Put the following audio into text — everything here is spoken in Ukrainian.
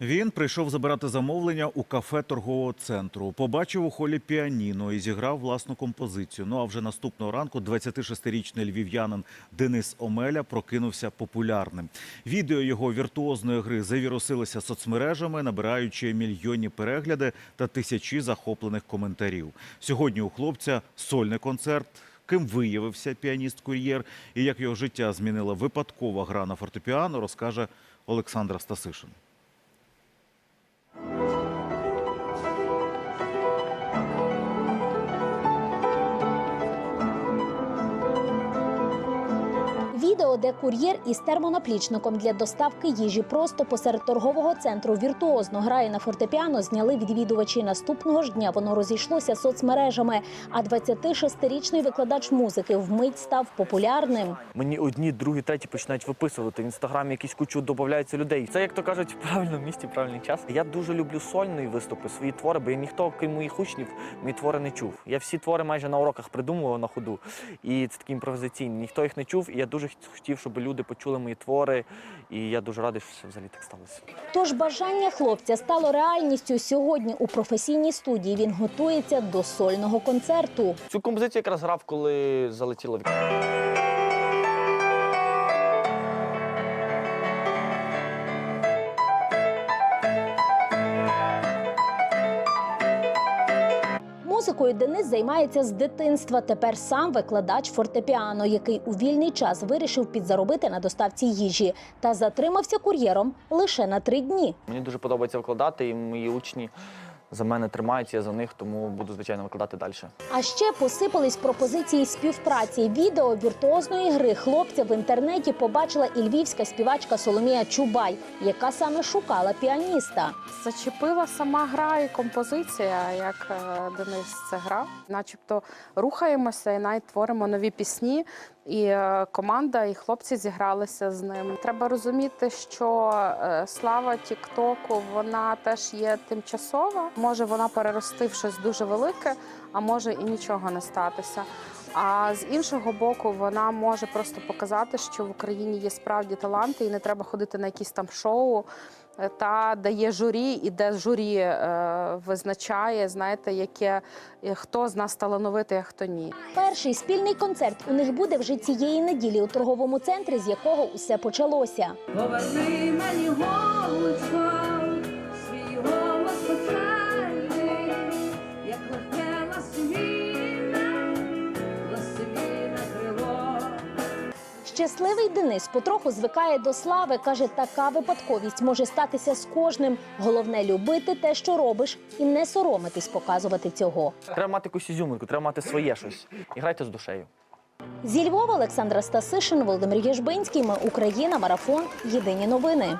Він прийшов забирати замовлення у кафе торгового центру. Побачив у холі піаніно і зіграв власну композицію. Ну а вже наступного ранку 26-річний львів'янин Денис Омеля прокинувся популярним. Відео його віртуозної гри завірусилося соцмережами, набираючи мільйонні перегляди та тисячі захоплених коментарів. Сьогодні у хлопця сольний концерт. Ким виявився піаніст-кур'єр і як його життя змінила випадкова гра на фортепіано, розкаже Олександра Стасишин. Відео, де кур'єр із термонаплічником для доставки їжі просто посеред торгового центру віртуозно грає на фортепіано, зняли відвідувачі. Наступного ж дня воно розійшлося соцмережами. А 26-річний викладач музики вмить став популярним. Мені одні, другі, треті починають виписувати. В інстаграмі якісь кучу додається людей. Це як то кажуть, в правильному місці, правильний час. Я дуже люблю сольні виступи, свої твори, бо я ніхто, крім моїх учнів, мої твори не чув. Я всі твори майже на уроках придумував на ходу. І це такі імпровізаційні. Ніхто їх не чув. І я дуже хотів, щоб люди почули мої твори. І я дуже радий, що це взагалі так сталося. Тож бажання хлопця стало реальністю. Сьогодні у професійній студії він готується до сольного концерту. Цю композицію якраз грав, коли залетіло вікно. Музикою Денис займається з дитинства. Тепер сам викладач фортепіано, який у вільний час вирішив підзаробити на доставці їжі та затримався кур'єром лише на три дні. Мені дуже подобається викладати, і мої учні за мене тримаються, я за них, тому буду звичайно викладати далі. А ще посипались пропозиції співпраці. Відео віртуозної гри хлопця в інтернеті побачила і львівська співачка Соломія Чубай, яка саме шукала піаніста. Зачепила сама гра і композиція, як е, Денис це грав. Начебто рухаємося і навіть творимо нові пісні. І е, команда, і хлопці зігралися з ним. Треба розуміти, що е, слава Тіктоку вона теж є тимчасова. Може вона перерости в щось дуже велике, а може і нічого не статися. А з іншого боку, вона може просто показати, що в Україні є справді таланти, і не треба ходити на якісь там шоу. е, Та дає журі, і де журі е, визначає, знаєте, яке е, хто з нас талановитий, а хто ні. Перший спільний концерт у них буде вже цієї неділі у торговому центрі, з якого усе почалося. Поверни мені голубчко, Щасливий Денис потроху звикає до слави. каже, така випадковість може статися з кожним. Головне любити те, що робиш, і не соромитись показувати цього. Треба мати якусь ізюминку, треба мати своє щось. І грайте з душею. Зі Львова Олександра Стасишин, Володимир Єжбинський. Ми Україна. Марафон. Єдині новини.